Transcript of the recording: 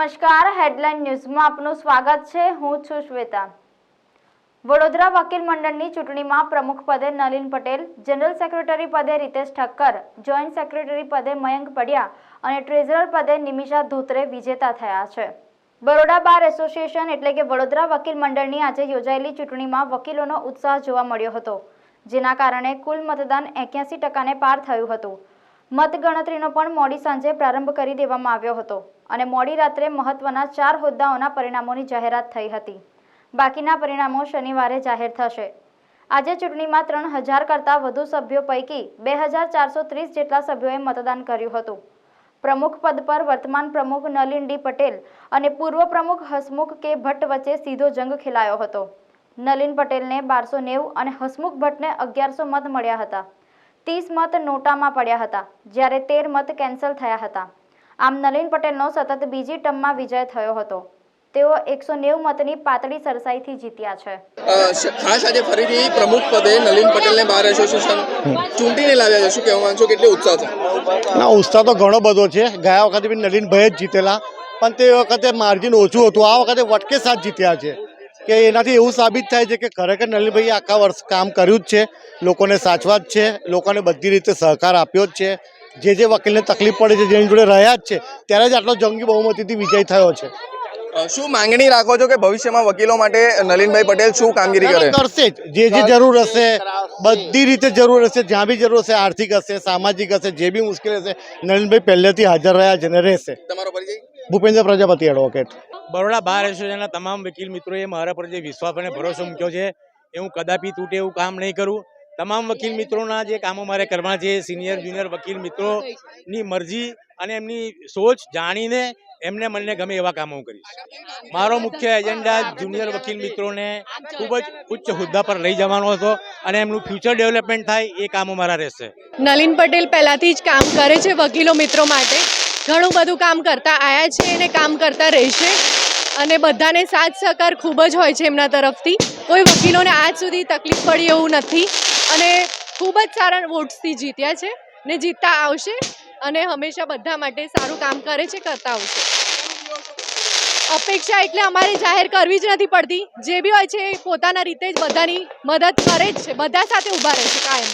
નમસ્કાર હેડલાઇન ન્યૂઝમાં આપનું સ્વાગત છે. હું છું શ્વેતા. વડોદરા વકીલ મંડળની ચૂંટણીમાં પ્રમુખ પદે નલિન પટેલ જનરલ સેક્રેટરી પદે રીતેશ ઠક્કર જોઈન્ટ સેક્રેટરી પદે મયંક પડિયા અને ટ્રેઝરર પદે નિમિષા ધોત્રે વિજેતા થયા છે. બરોડા બાર એસોસિએશન એટલે કે વડોદરા વકીલ મંડળની આજે યોજાયેલી ચૂંટણીમાં વકીલોનો ઉત્સાહ જોવા મળ્યો હતો, જેના કારણે કુલ મતદાન એક્યાસી ટકાને પાર થયું હતું. મતગણતરીનો પણ મોડી સાંજે પ્રારંભ કરી દેવામાં આવ્યો હતો. અને મોડી રાત્રે મહત્વના ચાર હોદ્દાઓના પરિણામોની જાહેરાત થઈ હતી. બાકીના પરિણામો શનિવારે જાહેર થશે. આજે ચૂંટણીમાં ત્રણ હજાર કરતાં વધુ સભ્યો પૈકી બે હજાર ચારસો ત્રીસ જેટલા સભ્યોએ મતદાન કર્યું હતું. પ્રમુખ પદ પર વર્તમાન પ્રમુખ નલિન ડી પટેલ અને પૂર્વ પ્રમુખ હસમુખ કે ભટ્ટ વચ્ચે સીધો જંગ ખેલાયો હતો. નલિન પટેલને બારસો નેવું અને હસમુખ ભટ્ટને અગિયારસો મત મળ્યા હતા. ત્રીસ મત નોટામાં પડ્યા હતા, જ્યારે તેર મત કેન્સલ થયા હતા. આમ નલિન પટેલનો સતત બીજી ટર્મમાં વિજય થયો હતો. તેઓ એકસો નેવું મતની પાતળી સરસાઈથી જીત્યા છે. ખાસ આજે ફરીથી પ્રમુખ પદે નલિન પટેલને બાર એસોસિએશન ચૂંટીને લાવ્યા છે? શું કહેવા માંગશો? કેટલો ઉત્સાહ છે? ના ઉત્સાહ તો ઘણો બધો છે. ગયા વખતે બી નલિનભાઈ જ જીતેલા. પણ તે વખતે માર્જિન ઓછું હતું. આ વખતે વટકે સાથ જીત્યા છે. કે એનાથી એવું સાબિત થાય છે કે ખરેખર નલિનભાઈએ આખા વર્ષ કામ કર્યું જ છે. લોકોને સાચવા જ છે. લોકોને બધી રીતે સહકાર આપ્યો જ છે. જે જે વકીલને તકલીફ પડે છે જેની જોડે રહ્યા જ છે ત્યારે જ આટલો જંગી બહુમતીથી વિજય થયો છે. શું માંગણી રાખો છો કે ભવિષ્યમાં વકીલો માટે નલિનભાઈ પટેલ શું કામગીરી કરે? કરશે જ. જે જે જરૂર હશે બધી રીતે જરૂર હશે જ્યાં બી જરૂર હશે આર્થિક હશે સામાજિક હશે જે બી મુશ્કેલ હશે નલિનભાઈ પહેલેથી હાજર રહ્યા છે અને રહેશે. તમારો પરિચય? ભૂપેન્દ્ર પ્રજાપતિ એડવોકેટ બરોડા બાર એસોસિએશનના તમામ વકીલ મિત્રોએ મારા પર જે વિશ્વાસ અને ભરોસો મૂક્યો છે એ હું કદાપી તૂટે એવું કામ નહીં કરું. તમામ વકીલ મિત્રોના જે કામો મારે કરવા છે સિનિયર જુનિયર વકીલ મિત્રોની મરજી અને એમની સોચ જાણીને એમને મને ગમે એવા કામો કરીશ. મારો મુખ્ય એજન્ડા જુનિયર વકીલ મિત્રોને ખૂબ જ ઉચ્ચ હોદ્દા પર લઈ જવાનો હતો અને એમનું ફ્યુચર ડેવલપમેન્ટ થાય એ કામો મારા રહેશે. નલિન પટેલ પહેલાથી જ કામ કરે છે વકીલો મિત્રો માટે. ઘણું બધું કામ કરતા આયા છે અને કામ કરતા રહેશે. અને બધાને સાથ સહકાર ખૂબ જ હોય છે એમના તરફથી. કોઈ વકીલોને આજ સુધી તકલીફ પડી એવું નથી. અને ખૂબ જ સારા વોટ્સથી જીત્યા છે ને જીતતા આવશે અને હંમેશા બધા માટે સારું કામ કરે છે, કરતા આવશે. અપેક્ષા એટલે અમારે જાહેર કરવી જ નથી પડતી. જે બી હોય છે પોતાના રીતે જ બધાની મદદ કરે જ છે, બધા સાથે ઊભા રહે છે કાયમ.